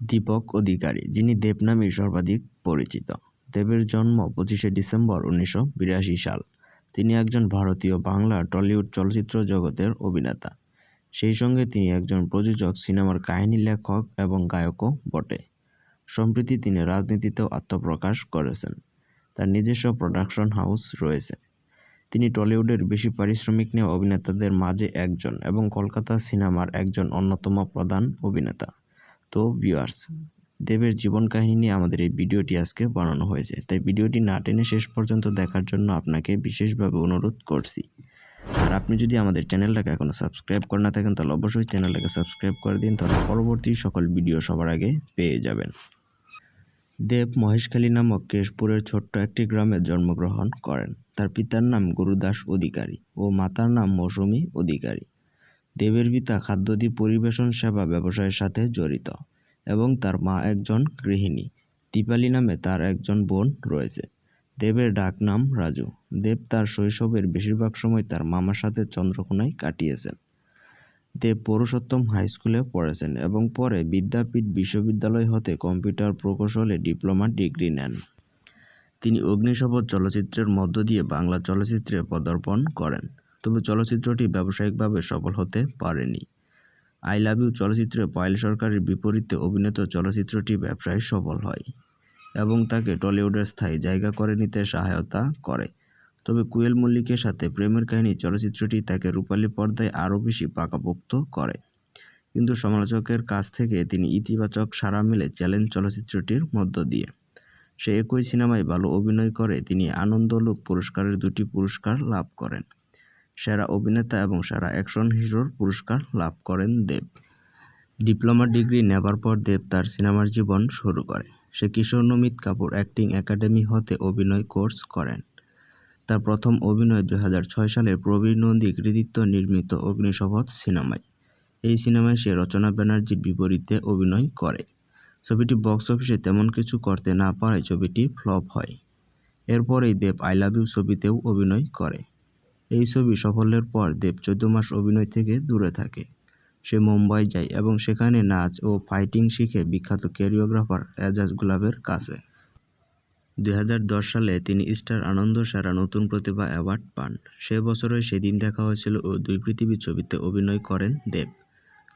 দীপক অধিকারী, যিনি দেব নামেই সর্বাধিক পরিচিত। দেবের জন্ম পঁচিশে ডিসেম্বর উনিশশো বিরাশি সাল। তিনি একজন ভারতীয় বাংলা টলিউড চলচ্চিত্র জগতের অভিনেতা। সেই সঙ্গে তিনি একজন প্রযোজক, সিনেমার কাহিনী লেখক এবং গায়কও বটে। সম্প্রতি তিনি রাজনীতিতেও আত্মপ্রকাশ করেছেন। তার নিজস্ব প্রোডাকশন হাউস রয়েছে। তিনি টলিউডের বেশি পারিশ্রমিক নেওয়া অভিনেতাদের মাঝে একজন এবং কলকাতা সিনেমার একজন অন্যতম প্রধান অভিনেতা। তো ভিউয়ার্স দেবের জীবন কাহিনী নিয়ে আমাদের এই ভিডিওটি আজকে বানানো হয়েছে। তাই ভিডিওটি না টেনে শেষ পর্যন্ত দেখার জন্য আপনাকে বিশেষভাবে অনুরোধ করছি। আর আপনি যদি আমাদের চ্যানেলটাকে এখনও সাবস্ক্রাইব করে না থাকেন, তাহলে অবশ্যই চ্যানেলটাকে সাবস্ক্রাইব করে দিন, তাহলে পরবর্তী সকল ভিডিও সবার আগে পেয়ে যাবেন। দেব মহেশখালী নামক কেশপুরের ছোট্ট একটি গ্রামে জন্মগ্রহণ করেন। তার পিতার নাম গুরুদাস অধিকারী ও মাতার নাম মৌসুমী অধিকারী। দেবের পিতা খাদ্যদি পরিবেশন সেবা ব্যবসায়ের সাথে জড়িত এবং তার মা একজন গৃহিণী। দীপালি নামে তার একজন বোন রয়েছে। দেবের ডাক নাম রাজু। দেব তার শৈশবের বেশিরভাগ সময় তার মামার সাথে চন্দ্রকোনায় কাটিয়েছেন। দেব পুরুষোত্তম হাই স্কুলে পড়েছেন এবং পরে বিদ্যাপীঠ বিশ্ববিদ্যালয় হতে কম্পিউটার প্রকৌশলে ডিপ্লোমা ডিগ্রি নেন। তিনি অগ্নিশপথ চলচ্চিত্রের মধ্য দিয়ে বাংলা চলচ্চিত্রে পদার্পণ করেন। তবে চলচ্চিত্রটি ব্যবসায়িকভাবে সফল হতে পারেনি। আই লাভ ইউ চলচ্চিত্রে পায়েল সরকারের বিপরীতে অভিনীত চলচ্চিত্রটি ব্যবসায় সফল হয় এবং তাকে টলিউডের স্থায়ী জায়গা করে নিতে সহায়তা করে। তবে কুয়েল মল্লিকের সাথে প্রেমের কাহিনী চলচ্চিত্রটি তাকে রূপালী পর্দায় আরও বেশি পাকাপোক্ত করে। কিন্তু সমালোচকের কাছ থেকে তিনি ইতিবাচক সাড়া মেলে চ্যালেঞ্জ চলচ্চিত্রটির মধ্য দিয়ে। সে একই সিনেমায় ভালো অভিনয় করে, তিনি আনন্দলোক পুরস্কারের দুটি পুরস্কার লাভ করেন। সেরা অভিনেতা এবং সেরা অ্যাকশন হিরোর পুরস্কার লাভ করেন দেব। ডিপ্লোমা ডিগ্রি নেবার পর দেব তার সিনেমার জীবন শুরু করে। সে কিশোর নমিত কাপুর অ্যাক্টিং একাডেমি হতে অভিনয় কোর্স করেন। তার প্রথম অভিনয় দু হাজার ছয় সালের প্রবীর নন্দী কৃতিত্ব নির্মিত অগ্নিশপথ সিনেমায়। এই সিনেমায় সে রচনা ব্যানার্জির বিপরীতে অভিনয় করে। ছবিটি বক্স অফিসে তেমন কিছু করতে না পারায় ছবিটি ফ্লপ হয়। এরপরেই দেব আই লাভ ইউ ছবিতেও অভিনয় করে। এই ছবি সাফল্যের পর দেব চোদ্দ মাস অভিনয় থেকে দূরে থাকে। সে মুম্বাই যায় এবং সেখানে নাচ ও ফাইটিং শিখে বিখ্যাত ক্যারিওগ্রাফার এজাজ গুলাবের কাছে। দুই হাজার দশ সালে তিনি স্টার আনন্দ সেরা নতুন প্রতিভা অ্যাওয়ার্ড পান। সে বছরে সেদিন দেখা হয়েছিল ও দুই পৃথিবী ছবিতে অভিনয় করেন দেব।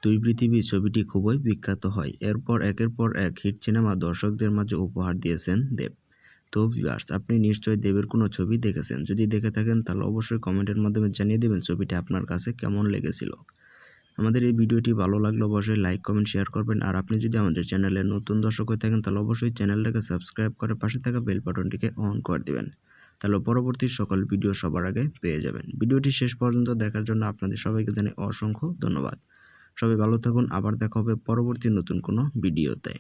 দুই পৃথিবী ছবিটি খুবই বিখ্যাত হয়। এরপর একের পর এক হিট সিনেমা দর্শকদের মাঝে উপহার দিয়েছেন দেব। তো ভিউয়ার্স আপনি নিশ্চয়ই দেবের কোনো ছবি দেখেছেন। যদি দেখে থাকেন, তাহলে অবশ্যই কমেন্টের মাধ্যমে জানিয়ে দেবেন ছবিটি আপনার কাছে কেমন লেগেছিল। আমাদের এই ভিডিওটি ভালো লাগলে অবশ্যই লাইক কমেন্ট শেয়ার করবেন। আর আপনি যদি আমাদের চ্যানেলে নতুন দর্শক হয়ে থাকেন, তাহলে অবশ্যই চ্যানেলটাকে সাবস্ক্রাইব করে পাশে থাকা বেল বাটনটিকে অন করে দেবেন। তাহলে পরবর্তী সকল ভিডিও সবার আগে পেয়ে যাবেন। ভিডিওটি শেষ পর্যন্ত দেখার জন্য আপনাদের সবাইকে জানাই অসংখ্য ধন্যবাদ। সবাই ভালো থাকুন। আবার দেখা হবে পরবর্তী নতুন কোনো ভিডিওতে